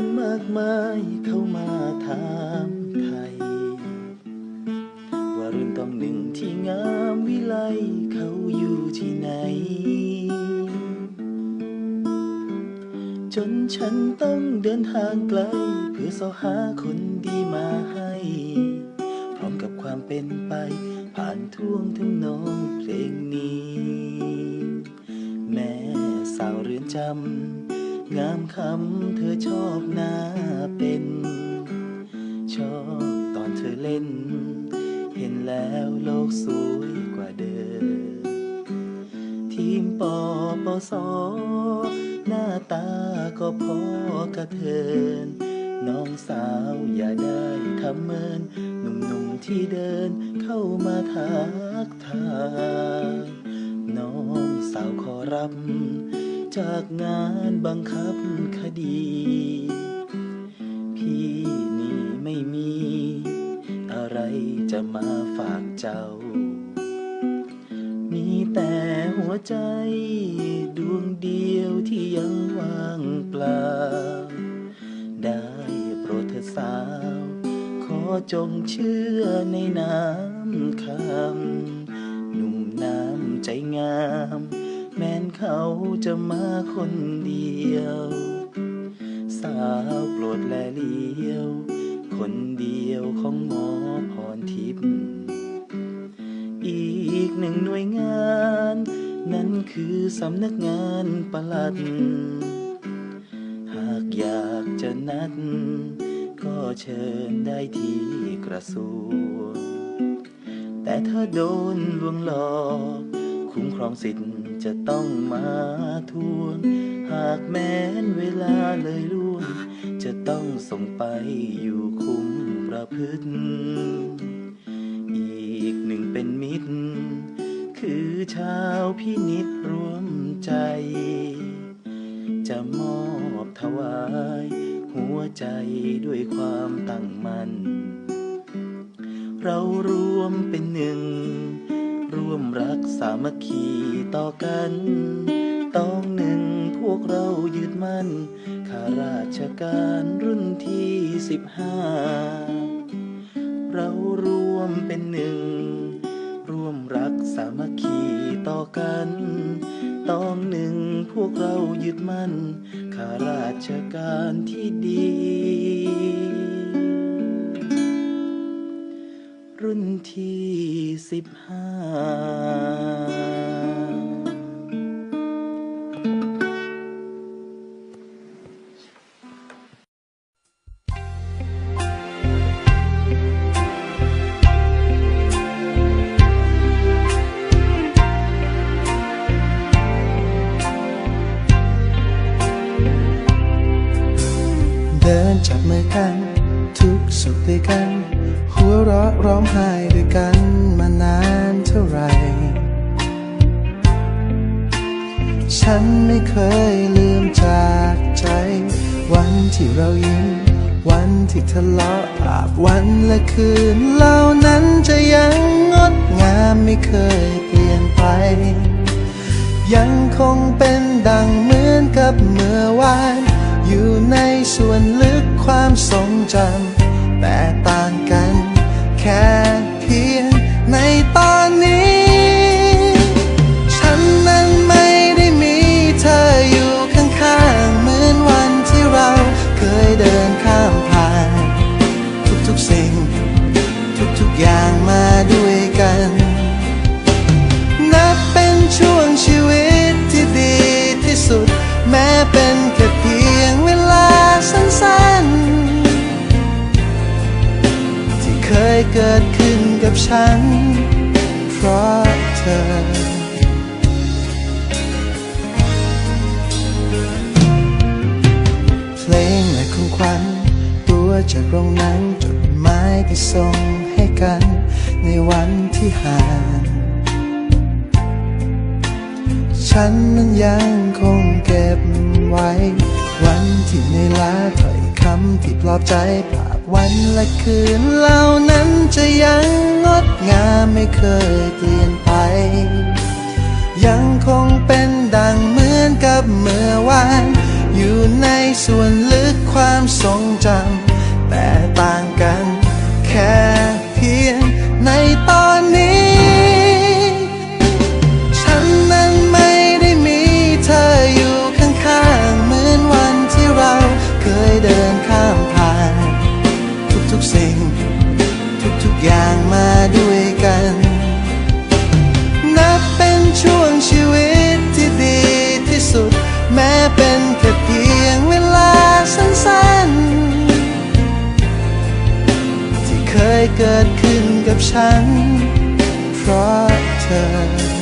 คนมากมายเข้ามาถามไทย ว่ารุ่นต้องหนึ่งที่งามวิไลเขาอยู่ที่ไหน จนฉันต้องเดินทางไกล เพื่อสอหาคนดีมาให้ พร้อมกับความเป็นไป ผ่านท่วงทำนองเพลงนี้ แม่สาวเรือนจำ งามคำเธอชอบหน้าเป็น ชอบตอนเธอเล่น เห็นแล้วโลกสวยกว่าเดิม ทีมปอปอสอหน้าตาก็พอกระเทิน น้องสาวอย่าได้ทำเมิน หนุ่มๆที่เดินเข้ามาทักทายน้องสาวขอรับ จากงานบังคับคดี พี่นี่ไม่มี อะไรจะมาฝากเจ้า มีแต่หัวใจ ดวงเดียวที่ยังว่างเปล่า ได้โปรดเธอสาว ขอจงเชื่อในน้ำคำหนุ่มน้ำใจงาม แม้นเขาจะมาคนเดียว สาวโปรดแลเลี้ยว คนเดียวของหมอพรทิพย์อีกหนึ่งหน่วยงาน นั่นคือสำนักงานปลัด หากอยากจะนัด ก็เชิญได้ที่กระทรวงแต่ถ้าโดนลวงหลอก คุ้มครองสิทธิ์จะต้องมาทวง หากแม้นเวลาเลยล่วง จะต้องส่งไปอยู่คุ้มประพฤติ อีกหนึ่งเป็นมิตร คือชาวพินิจรวมใจ จะมอบถวาย หัวใจด้วยความตั้งมั่น เรารวมเป็นหนึ่ง ร่วมรักสามัคคีต่อกัน ต้องหนึ่งพวกเรายึดมั่นข้าราชการรุ่นที่สิบห้าเรารวมเป็นหนึ่ง ร่วมรักสามัคคีต่อกัน ต้องหนึ่งพวกเรายึดมั่นข้าราชการที่ดี รุ่นที่สิบห้าเดินจับมือกัน ทุกสุขด้วยกัน เราะร้องไห้ด้วยกันมานานเท่าไรฉันไม่เคยลืมจากใจ วันที่เรายิ้ม วันที่ทะเลาะภาพวันและคืนเหล่านั้นจะยังงดงามไม่เคยเปลี่ยนไป ยังคงเป็นดังเหมือนกับเมื่อวาน อยู่ในส่วนลึกความทรงจำแต่ต่างกัน ค่เพียงในตอนนี้ ฉันนั้นไม่ได้มีเธออยู่ข้างๆเหมือนวันที่เราเคยเดินข้ามผ่าน ทุกๆสิ่ง ทุกๆอย่างมาด้วยกัน ยเกิดขึ้นกับฉัน เพราะเธอ เพลงและของขวัญตัวจากโรงนังจดหมายที่ส่งให้กัน ในวันที่ห่างฉันนั้นยังคงเก็บไว้ วันที่ในลาถ้อยคำที่ปลอบใจภาพวันและคืนเหล่านั้น ไม่เคยเปลี่ยนไป ยังคงเป็นดังเหมือนกับเมื่อวาน อยู่ในส่วนลึกความทรงจำ เกิดขึ้นกับฉัน เพราะเธอ